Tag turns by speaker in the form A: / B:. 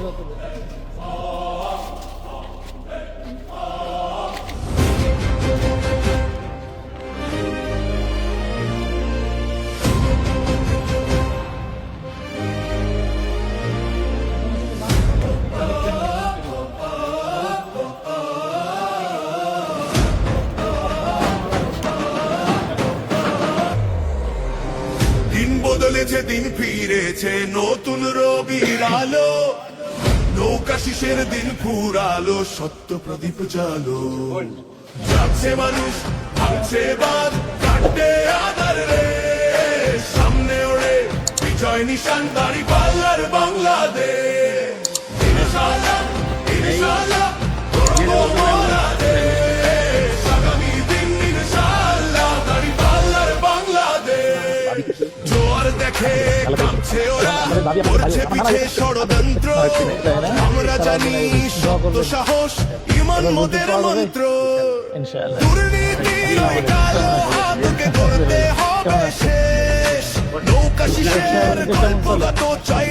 A: দিন বদলেছে দিন ফিরেছে নতুন রবির আলো। নৌকা শিশের দিন ফুরালো সত্য প্রদীপ জালো যাচ্ছে মানুষ, ভাঙছে বাদ কাটে আদার রে। সামনে ওড়ে বিজয় নিশান, দাড়ি পাল্লার বাংলাদেশ। দেখে কাঁপছে ওরা করছে পিছে ষড়যন্ত্র আমরা জানি সত্য সাহস ইমান মোদের মন্ত্র দুর্নীতি কালো হাতকে করতে হবে শেষ। নৌকা শিশের কল্পনা তো চাই